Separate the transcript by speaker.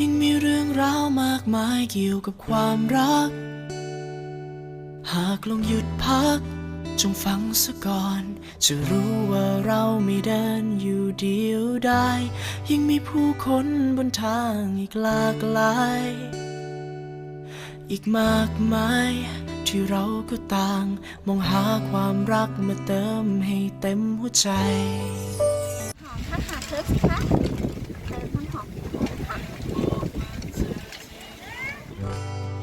Speaker 1: ยังมีเรื่องราวมากมายเกี่ยวกับความรัก หากลองหยุดพัก จงฟังซะก่อน จะรู้ว่าเราไม่เดินอยู่เดียวได้ ยังมีผู้คนบนทางอีกหลากหลาย อีกมากมายที่เราก็ต่าง มองหาความรักมาเติมให้เต็มหัวใจ
Speaker 2: หอมค่ะหาเธอสิคะเติมน้ำหอมค่ะ